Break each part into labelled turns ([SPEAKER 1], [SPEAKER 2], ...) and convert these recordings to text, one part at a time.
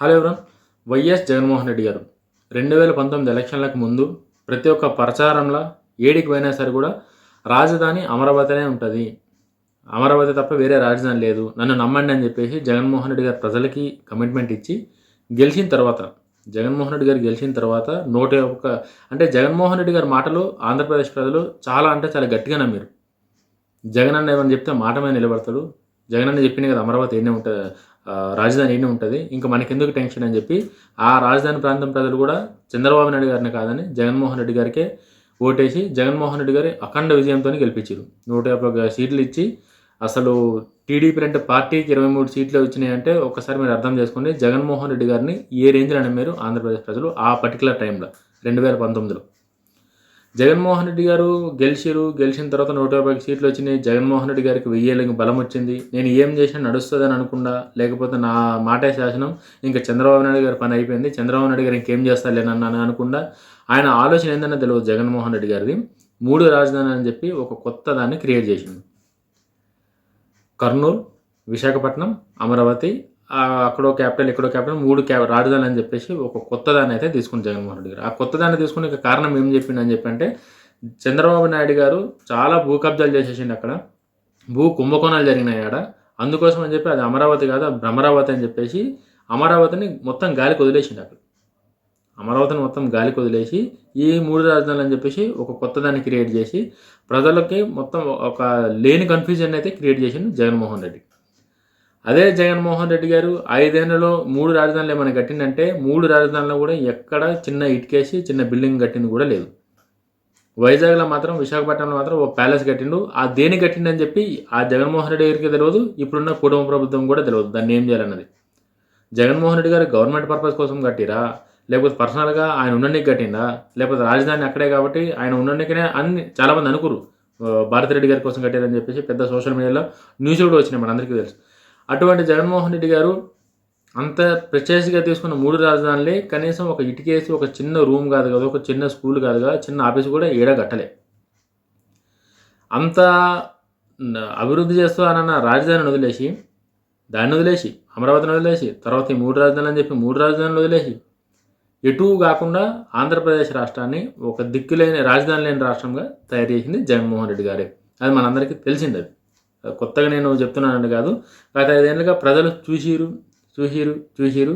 [SPEAKER 1] Hello ఎవరన్ YS Jaganmohan Reddy గారు. రెండు వేల పంతొమ్మిది ఎలక్షన్లకు ముందు ప్రతి ఒక్క ప్రచారంలో ఏడికి పోయినా సరే కూడా రాజధాని అమరావతినే ఉంటుంది. అమరావతి తప్ప వేరే రాజధాని లేదు. నన్ను నమ్మండి అని చెప్పేసి జగన్మోహన్ రెడ్డి గారు ప్రజలకి కమిట్మెంట్ ఇచ్చి గెలిచిన తర్వాత జగన్మోహన్ రెడ్డి గారు గెలిచిన తర్వాత నూట ఒక్క అంటే జగన్మోహన్ రెడ్డి గారి మాటలు ఆంధ్రప్రదేశ్ ప్రజలు చాలా అంటే చాలా గట్టిగా నమ్మారు. జగన్ అన్న ఏమని చెప్తే మాట మీద నిలబడతాడు. జగన్ అన్న చెప్పింది కదా అమరావతి ఎన్నే ఉంటుంది. రాజధాని ఉంటుంది? ఇంకా మనకెందుకు టెన్షన్ అని చెప్పి ఆ రాజధాని ప్రాంతం ప్రజలు కూడా చంద్రబాబు నాయుడు గారిని కాదని జగన్మోహన్ రెడ్డి గారికే ఓటేసి జగన్మోహన్ రెడ్డి గారి అఖండ విజయంతో గెలిపించారు. నూట యాభై సీట్లు ఇచ్చి అసలు టీడీపీ అంటే పార్టీకి ఇరవై మూడు సీట్లు వచ్చినాయి అంటే ఒకసారి మీరు అర్థం చేసుకోండి జగన్మోహన్ రెడ్డి గారిని ఏ రేంజ్లో నమ్మారు ఆంధ్రప్రదేశ్ ప్రజలు ఆ పర్టికులర్ టైంలో రెండు వేల పంతొమ్మిదిలో. జగన్మోహన్ రెడ్డి గారు గెలిచిరు గెలిచిన తర్వాత నూట యాభై సీట్లు వచ్చినాయి. జగన్మోహన్ రెడ్డి గారికి వెయ్యేళ్ళకి బలం వచ్చింది. నేను ఏం చేసినా నడుస్తుందని అనుకుండా లేకపోతే నా మాటే శాసనం. ఇంకా చంద్రబాబు నాయుడు గారి పని అయిపోయింది. చంద్రబాబు నాయుడు గారు ఇంకేం చేస్తాలేనని అనుకుండా ఆయన ఆలోచన ఏందన్నా తెలియదు జగన్మోహన్ రెడ్డి గారిది. మూడు రాజధాని అని చెప్పి ఒక కొత్త దాన్ని క్రియేట్ చేసింది. కర్నూలు విశాఖపట్నం అమరావతి అక్కడో క్యాపిటల్ ఇక్కడో క్యాపిటల్ మూడు క్యా రాజధాని అని చెప్పేసి ఒక కొత్త దాన్ని అయితే తీసుకుని జగన్మోహన్ రెడ్డి గారు. ఆ కొత్త దాన్ని తీసుకునే కారణం ఏం చెప్పిండు అని చెప్పి అంటే చంద్రబాబు నాయుడు గారు చాలా భూ కబ్జాలు చేసేసిండు అక్కడ. భూ కుంభకోణాలు జరిగినాయి ఆడ. అందుకోసం అని చెప్పి అది అమరావతి కాదు భ్రమరావతి అని చెప్పేసి అమరావతిని మొత్తం గాలికి వదిలేసిండు అక్కడ. అమరావతిని మొత్తం గాలికి వదిలేసి ఈ మూడు రాజధానులు అని చెప్పేసి ఒక కొత్త దాన్ని క్రియేట్ చేసి ప్రజలకి మొత్తం ఒక లేని కన్ఫ్యూజన్ అయితే క్రియేట్ చేసిండు జగన్మోహన్ రెడ్డి. అదే జగన్మోహన్ రెడ్డి గారు ఐదేళ్ళలో మూడు రాజధానులు ఏమైనా కట్టిందంటే మూడు రాజధానులు కూడా ఎక్కడ చిన్న ఇటుకేసి చిన్న బిల్డింగ్ కట్టింది కూడా లేదు. వైజాగ్లో మాత్రం విశాఖపట్నంలో మాత్రం ఒక ప్యాలెస్ కట్టిండు. ఆ దేని కట్టిండని చెప్పి ఆ జగన్మోహన్ రెడ్డి గారికి తెలియదు. ఇప్పుడున్న కుటుంబ ప్రభుత్వం కూడా తెలియదు. దాన్ని ఏం చేయాలన్నది? జగన్మోహన్ రెడ్డి గారు గవర్నమెంట్ పర్పస్ కోసం కట్టిరా? లేకపోతే పర్సనల్గా ఆయన ఉండడానికి కట్టిందా లేకపోతే రాజధాని అక్కడే కాబట్టి ఆయన ఉండడానికనే అన్ని చాలామంది అనుకురు భారతిరెడ్డి గారి కోసం కట్టారని చెప్పేసి పెద్ద సోషల్ మీడియాలో న్యూస్ కూడా వచ్చినాయి మనందరికీ తెలుసు. అటువంటి జగన్మోహన్ రెడ్డి గారు అంత ప్రెస్టేజ్గా తీసుకున్న మూడు రాజధానులే కనీసం ఒక ఇటుకేసి ఒక చిన్న రూమ్ కాదు కదా ఒక చిన్న స్కూల్ కాదు కదా చిన్న ఆఫీస్ కూడా ఏడ కట్టలే. అంత అభివృద్ధి చేస్తానన్న రాజధానిని వదిలేసి దాన్ని వదిలేసి అమరావతిని వదిలేసి తర్వాత ఈ మూడు రాజధానులు అని చెప్పి మూడు రాజధానులు వదిలేసి ఎటు కాకుండా ఆంధ్రప్రదేశ్ రాష్ట్రాన్ని ఒక దిక్కులేని రాజధాని లేని రాష్ట్రంగా తయారు చేసింది జగన్మోహన్ రెడ్డి గారే. అది మనందరికీ తెలిసింది అది. కొత్తగా నేను చెప్తున్నానని కాదు. గత ఐదేళ్ళుగా ప్రజలు చూసిరు చూసిరు చూసిరు.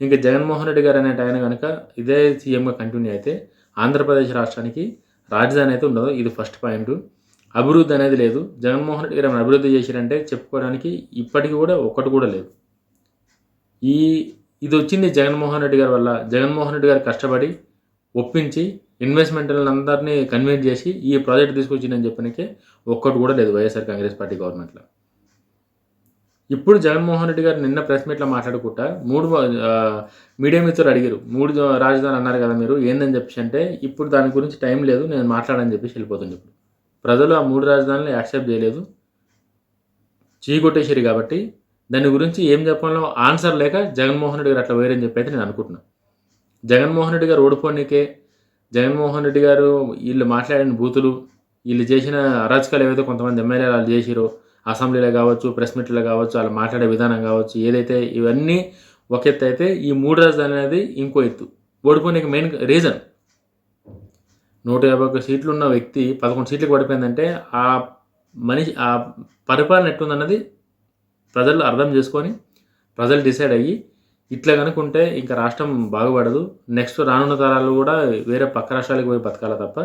[SPEAKER 1] ఇంకా జగన్మోహన్ రెడ్డి గారు అనే ఆయన కనుక ఇదే సీఎంగా కంటిన్యూ అయితే ఆంధ్రప్రదేశ్ రాష్ట్రానికి రాజధాని అయితే ఉండదు. ఇది ఫస్ట్ పాయింట్. అభివృద్ధి అనేది లేదు. జగన్మోహన్ రెడ్డి గారు అభివృద్ధి చేశారంటే చెప్పుకోవడానికి ఇప్పటికీ కూడా ఒక్కటి కూడా లేదు. ఈ ఇది వచ్చింది జగన్మోహన్ రెడ్డి గారి వల్ల. జగన్మోహన్ రెడ్డి గారు కష్టపడి ఒప్పించి ఇన్వెస్ట్మెంట్లను అందరినీ కన్విన్స్ చేసి ఈ ప్రాజెక్ట్ తీసుకొచ్చిందని చెప్పడానికి ఒక్కటి కూడా లేదు వైఎస్ఆర్ కాంగ్రెస్ పార్టీ గవర్నమెంట్లో. ఇప్పుడు జగన్మోహన్ రెడ్డి గారు నిన్న ప్రెస్ మీట్లో మాట్లాడుకుంటా మూడు మీడియా మిత్రులు అడిగారు మూడు రాజధాని అన్నారు కదా మీరు ఏందని చెప్పేసి అంటే ఇప్పుడు దాని గురించి టైం లేదు నేను మాట్లాడని చెప్పేసి వెళ్ళిపోతుంది ఇప్పుడు. ప్రజలు ఆ మూడు రాజధానులు యాక్సెప్ట్ చేయలేదు చీకొట్టేసారు కాబట్టి దాని గురించి ఏం చెప్పాలో ఆన్సర్ లేక జగన్మోహన్ రెడ్డి గారు అట్లా వేరని చెప్పి అయితే నేను అనుకుంటున్నాను జగన్మోహన్ రెడ్డి గారు ఓడిపోనికే జగన్మోహన్ రెడ్డి గారు వీళ్ళు మాట్లాడిన బూతులు వీళ్ళు చేసిన అరాచకాలు ఏవైతే కొంతమంది ఎమ్మెల్యేలు వాళ్ళు చేసిరో అసెంబ్లీలో కావచ్చు ప్రెస్ మీట్లో కావచ్చు వాళ్ళు మాట్లాడే విధానం కావచ్చు ఏదైతే ఇవన్నీ ఒక ఎత్తు అయితే ఈ మూడు రాజధాని అనేది ఇంకో ఎత్తు. ఓడిపోయిన మెయిన్ రీజన్ నూట యాభై ఒక్క సీట్లు ఉన్న వ్యక్తి పదకొండు సీట్లకు పడిపోయిందంటే ఆ మనిషి ఆ పరిపాలన ఎట్టుందన్నది ప్రజలు అర్థం చేసుకొని ప్రజలు డిసైడ్ అయ్యి ఇట్లా కనుకుంటే ఇంకా రాష్ట్రం బాగుపడదు. నెక్స్ట్ రానున్న తరాలు కూడా వేరే పక్క రాష్ట్రాలకు పోయి బతకాల తప్ప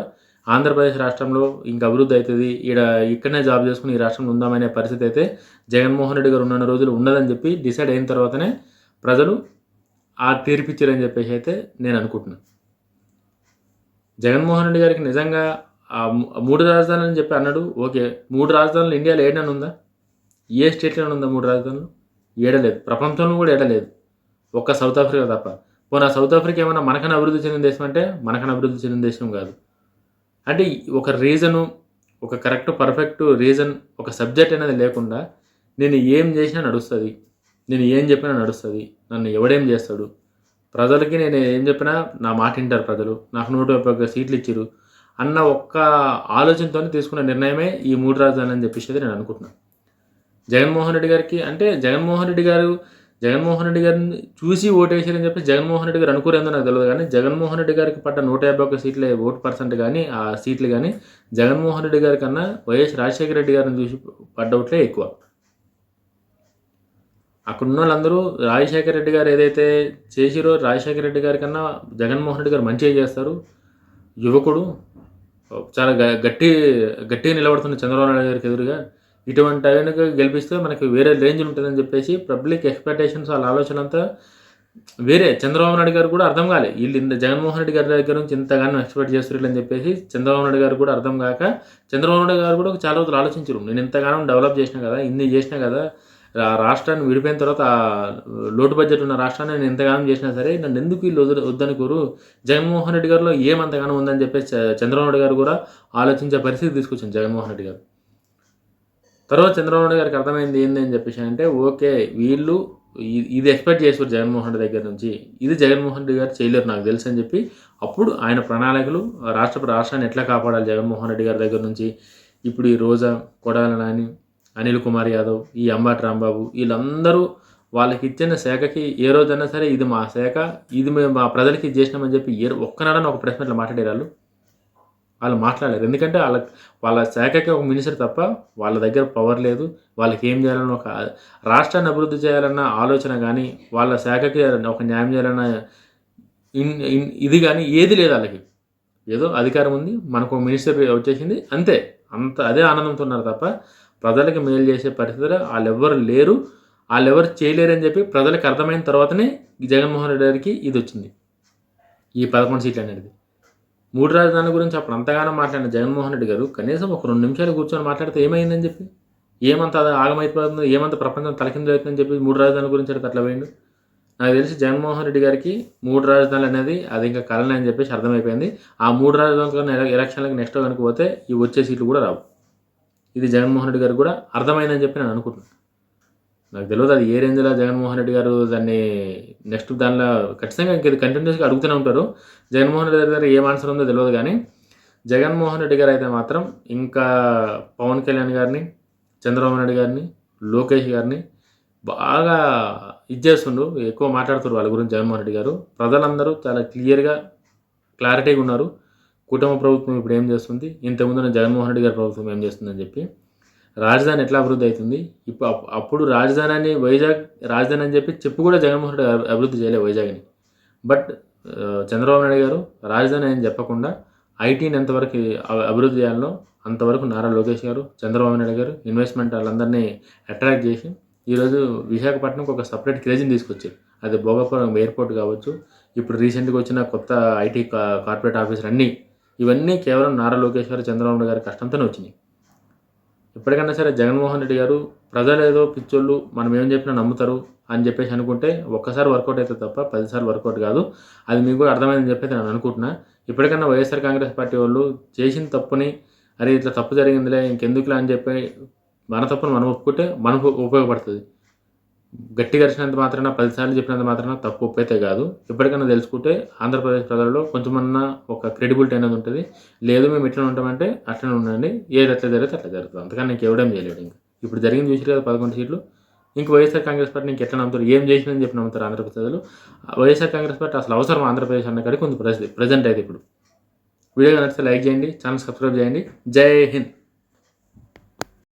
[SPEAKER 1] ఆంధ్రప్రదేశ్ రాష్ట్రంలో ఇంకా అభివృద్ధి అవుతుంది. ఈడ ఇక్కడనే జాబ్ చేసుకుని ఈ రాష్ట్రంలో ఉందామనే పరిస్థితి అయితే జగన్మోహన్ రెడ్డి గారు ఉన్న రోజులు ఉండదని చెప్పి డిసైడ్ అయిన తర్వాతనే ప్రజలు ఆ తీర్పిచ్చారని చెప్పేసి అయితే నేను అనుకుంటున్నాను జగన్మోహన్ రెడ్డి గారికి నిజంగా ఆ మూడు రాజధానులు అని చెప్పి అన్నాడు. ఓకే మూడు రాజధానులు ఇండియాలో ఏడనని ఉందా? ఏ స్టేట్లో ఉందా మూడు రాజధానులు? ఏడలేదు. ప్రపంచంలో కూడా ఏడలేదు. ఒక్క సౌత్ ఆఫ్రికా తప్ప. పోనీ సౌత్ ఆఫ్రికా ఏమైనా మనకన్నా అభివృద్ధి చెందిన దేశం అంటే మనకన్నా అభివృద్ధి చెందిన దేశం కాదు. అంటే ఒక రీజను ఒక కరెక్ట్ పర్ఫెక్ట్ రీజన్ ఒక సబ్జెక్ట్ అనేది లేకుండా నేను ఏం చేసినా నడుస్తుంది. నేను ఏం చెప్పినా నడుస్తుంది. నన్ను ఎవడేం చేస్తాడు? ప్రజలకి నేను ఏం చెప్పినా నా మాట వింటారు ప్రజలు. నాకు నూట ముప్పై ఒక సీట్లు ఇచ్చారు అన్న ఒక్క ఆలోచనతో తీసుకున్న నిర్ణయమే ఈ మూడు రాజధానులు అని చెప్పేసి నేను అనుకుంటున్నాను. జగన్మోహన్ రెడ్డి గారికి అంటే జగన్మోహన్ రెడ్డి గారు జగన్మోహన్ రెడ్డి గారిని చూసి ఓటేసారని చెప్పి జగన్మోహన్ రెడ్డి గారు అనుకోరేందో నాకు తెలియదు. కానీ జగన్మోహన్ రెడ్డి గారికి పడ్డ నూట యాభై ఒక్క సీట్ల ఓటు పర్సెంట్ కానీ ఆ సీట్లు కానీ జగన్మోహన్ రెడ్డి గారి కన్నా వైఎస్ రాజశేఖర రెడ్డి గారిని చూసి పడ్డవుట్లే ఎక్కువ. అక్కడ ఉన్న వాళ్ళందరూ రాజశేఖర రెడ్డి గారు ఏదైతే చేసిరో రాజశేఖర రెడ్డి గారి కన్నా జగన్మోహన్ రెడ్డి గారు మంచిగా చేస్తారు. యువకుడు చాలా గ- గట్టి గట్టిగా నిలబడుతున్న చంద్రబాబు నాయుడు గారికి ఎదురుగా ఇటువంటి ఆయన గెలిపిస్తే మనకి వేరే రేంజ్ ఉంటుందని చెప్పేసి పబ్లిక్ ఎక్స్పెక్టేషన్స్ వాళ్ళ ఆలోచన అంతా వేరే. చంద్రబాబు నాయుడు గారు కూడా అర్థం కాలే. వీళ్ళు ఇంత జగన్మోహన్ రెడ్డి గారి దగ్గర నుంచి ఇంతగానో ఎక్స్పెక్ట్ చేస్తున్నారు అని చెప్పేసి చంద్రబాబు నాయుడు గారు కూడా అర్థం కాక చంద్రబాబు నాయుడు గారు కూడా చాలా రోజులు ఆలోచించరు. నేను ఇంతగానో డెవలప్ చేసిన కదా ఇన్ని చేసిన కదా రాష్ట్రాన్ని విడిపోయిన తర్వాత ఆ లోటు బడ్జెట్ ఉన్న రాష్ట్రాన్ని నేను ఎంతగానో చేసినా సరే నన్ను ఎందుకు వీళ్ళు వద్దు వద్దనుకోరు? జగన్మోహన్ రెడ్డి గారిలో ఏమంతగానో ఉందని చెప్పేసి చంద్రబాబు నాయుడు గారు కూడా ఆలోచించే పరిస్థితి తీసుకొచ్చింది జగన్మోహన్ రెడ్డి గారు. తర్వాత చంద్రబాబు నాయుడు గారికి అర్థమైంది ఏంది అని చెప్పేసి అంటే ఓకే వీళ్ళు ఇది ఎక్స్పెక్ట్ చేసారు జగన్మోహన్ రెడ్డి దగ్గర నుంచి. ఇది జగన్మోహన్ రెడ్డి గారు చేయలేరు నాకు తెలుసు అని చెప్పి అప్పుడు ఆయన ప్రణాళికలు రాష్ట్ర రాష్ట్రాన్ని ఎట్లా కాపాడాలి జగన్మోహన్ రెడ్డి గారి దగ్గర నుంచి? ఇప్పుడు ఈ రోజా కొడాల నాని అనిల్ కుమార్ యాదవ్ ఈ అంబాటి రాంబాబు వీళ్ళందరూ వాళ్ళకి ఇచ్చిన శాఖకి ఏ రోజైనా సరే ఇది మా శాఖ ఇది మేము మా ప్రజలకి చేసినామని చెప్పి ఏ ఒక్కనాడని ఒక ప్రెస్ మీట్లో మాట్లాడేరాళ్ళు వాళ్ళు మాట్లాడలేరు. ఎందుకంటే వాళ్ళ వాళ్ళ శాఖకి ఒక మినిస్టర్ తప్ప వాళ్ళ దగ్గర పవర్ లేదు. వాళ్ళకి ఏం చేయాలన్న ఒక రాష్ట్రాన్ని అభివృద్ధి చేయాలన్న ఆలోచన కానీ వాళ్ళ శాఖకి ఒక న్యాయం చేయాలన్న ఇన్ ఇన్ ఇది కానీ ఏది లేదు వాళ్ళకి. ఏదో అధికారం ఉంది మనకు ఒక మినిస్టర్ వచ్చేసింది అంతే. అంత అదే ఆనందంతో ఉన్నారు తప్ప ప్రజలకు మేలు చేసే పరిస్థితిలో వాళ్ళు ఎవ్వరు లేరు. వాళ్ళు ఎవరు చేయలేరని చెప్పి ప్రజలకు అర్థమైన తర్వాతనే జగన్మోహన్ రెడ్డి గారికి ఇది వచ్చింది. ఈ పదకొండు సీట్లు అనేది మూడు రాజధానుల గురించి అప్పుడు అంతగానో మాట్లాడిన జగన్మోహన్ రెడ్డి గారు కనీసం ఒక రెండు నిమిషాలు కూర్చొని మాట్లాడితే ఏమైందని చెప్పి ఏమంత ఆగమైపోతుందో ఏమంత ప్రపంచం తలకిందులు అవుతుందని చెప్పి మూడు రాజధానుల గురించి అడిగితే అట్లా పోయిండు. నాకు తెలిసి జగన్మోహన్ రెడ్డి గారికి మూడు రాజధానులు అనేది అది ఇంకా కలనే అని చెప్పేసి అర్థమైపోయింది. ఆ మూడు రాజధానులు ఎలక్షన్లకు నెక్స్ట్ కనుక పోతే ఈ వచ్చే సీట్లు కూడా రావు. ఇది జగన్మోహన్ రెడ్డి గారికి కూడా అర్థమైందని చెప్పి నేను అనుకుంటున్నాను. నాకు తెలియదు అది ఏ రేంజ్లో జగన్మోహన్ రెడ్డి గారు దాన్ని నెక్స్ట్ దానిలో ఖచ్చితంగా ఇంక ఇది కంటిన్యూస్గా అడుగుతూనే ఉంటారు. జగన్మోహన్ రెడ్డి గారు ఏం ఆన్సర్ ఉందో తెలియదు కానీ జగన్మోహన్ రెడ్డి గారు అయితే మాత్రం ఇంకా పవన్ కళ్యాణ్ గారిని చంద్రబాబు నాయుడు గారిని లోకేష్ గారిని బాగా ఇది చేస్తుండ్రు. ఎక్కువ మాట్లాడుతారు వాళ్ళ గురించి జగన్మోహన్ రెడ్డి గారు. ప్రజలందరూ చాలా క్లియర్గా క్లారిటీగా ఉన్నారు. కుటుంబ ప్రభుత్వం ఇప్పుడు ఏం చేస్తుంది? ఇంతకుముందు జగన్మోహన్ రెడ్డి గారి ప్రభుత్వం ఏం చేస్తుందని చెప్పి రాజధాని ఎట్లా అభివృద్ధి అవుతుంది? ఇప్పుడు అప్- అప్పుడు రాజధాని అని వైజాగ్ రాజధాని అని చెప్పి చెప్పు కూడా జగన్మోహన్ రెడ్డి అభివృద్ధి చేయలేదు వైజాగ్ని. బట్ చంద్రబాబు నాయుడు గారు రాజధాని అని చెప్పకుండా ఐటీని ఎంతవరకు అభివృద్ధి చేయాలో అంతవరకు నారా లోకేష్ గారు చంద్రబాబు నాయుడు గారు ఇన్వెస్ట్మెంట్ వాళ్ళందరినీ అట్రాక్ట్ చేసి ఈరోజు విశాఖపట్నంకి ఒక సపరేట్ క్రేజ్ని తీసుకొచ్చారు. అది భోగాపురం ఎయిర్పోర్ట్ కావచ్చు ఇప్పుడు రీసెంట్గా వచ్చిన కొత్త ఐటీ కార్పొరేట్ ఆఫీసులు అన్నీ ఇవన్నీ కేవలం నారా లోకేష్ గారు చంద్రబాబు గారి కష్టంతోనే వచ్చినాయి. ఎప్పటికైనా సరే జగన్మోహన్ రెడ్డి గారు ప్రజలు ఏదో పిచ్చోళ్ళు మనం ఏం చెప్పినా నమ్ముతారు అని చెప్పేసి అనుకుంటే ఒక్కసారి వర్కౌట్ అయితే తప్ప పదిసార్లు వర్కౌట్ కాదు. అది మీకు కూడా అర్థమైందని చెప్పేసి నేను అనుకుంటున్నా. ఇప్పటికైనా వైఎస్ఆర్ కాంగ్రెస్ పార్టీ వాళ్ళు చేసిన తప్పుని అరే ఇట్లా తప్పు జరిగిందిలే ఇంకెందుకులే అని చెప్పి మన తప్పును మనం ఒప్పుకుంటే మనకు ఉపయోగపడుతుంది. గట్టిగా అరిచినంత మాత్రాన పదిసార్లు చెప్పినంత మాత్రాన తప్పు ఒప్పైతే కాదు. ఎప్పటికైనా తెలుసుకుంటే ఆంధ్రప్రదేశ్ ప్రజల్లో కొంచెమన్నా ఒక క్రెడిబిలిటీ అనేది ఉంటుంది. లేదు మేము ఇట్లా ఉంటామంటే అట్లనే ఉండండి. ఏది ఎట్లా జరిగితే అట్లా జరుగుతుంది. అందుకని నీకు ఎవడేం చేయలేడు ఇంకా. ఇప్పుడు జరిగింది చూసి కదా పదకొండు సీట్లు. ఇంక వైఎస్ఆర్ కాంగ్రెస్ పార్టీ నీకు ఎట్లా నమ్ముతారు? ఏం చేసిందని చెప్పి నమ్ముతారు ఆంధ్రప్రదేశ్లో వైఎస్ఆర్ కాంగ్రెస్ పార్టీ అసలు అవసరం ఆంధ్రప్రదేశ్ అన్న కాడికి కొంచెం ప్రజెంట్ అయితే ఇప్పుడు. వీడియో నచ్చితే లైక్ చేయండి ఛానల్ సబ్స్క్రైబ్ చేయండి. జై హింద్.